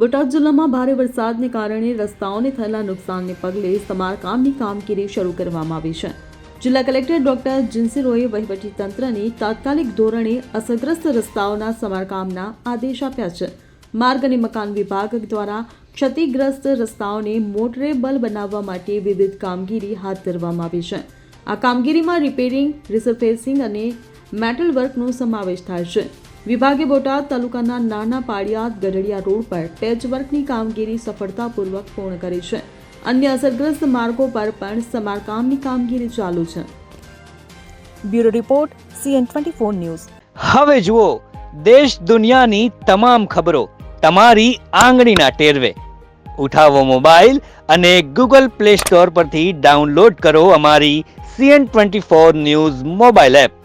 બોટાદ જિલ્લામાં ભારે વરસાદને કારણે રસ્તાઓને થયેલા નુકસાનને પગલે સમારકામની કામગીરી શરૂ કરવામાં આવી છે. જિલ્લા કલેક્ટર ડોક્ટર જીન્સીરોએ તંત્રને તાત્કાલિક ધોરણે અસરગ્રસ્ત રસ્તાઓના સમારકામના આદેશ આપ્યા છે. માર્ગ અને મકાન વિભાગ દ્વારા ક્ષતિગ્રસ્ત રસ્તાઓને મોટરેબલ બનાવવા માટે વિવિધ કામગીરી હાથ ધરવામાં આવી છે. આ કામગીરીમાં રિપેરિંગ રિસર્ફેસિંગ અને મેટલ વર્કનો સમાવેશ થાય છે. વિભાગે બોટાદ તાલુકાના નાના પાડિયાદ ગઢડિયા રોડ પર પેચવર્કની કામગીરી સફળતાપૂર્વક પૂર્ણ કરી છે. અન્ય અસરગ્રસ્ત માર્ગો પર પણ સમારકામની કામગીરી ચાલુ છે. Bureau report, CN twenty four news. હવે જુઓ, દેશ દુનિયાની તમામ ખબરો તમારી આંગળીના ટેરવે. ઉઠાવો મોબાઈલ અને ગૂગલ પ્લે સ્ટોર પરથી ડાઉનલોડ કરો અમારી CN twenty four news mobile app.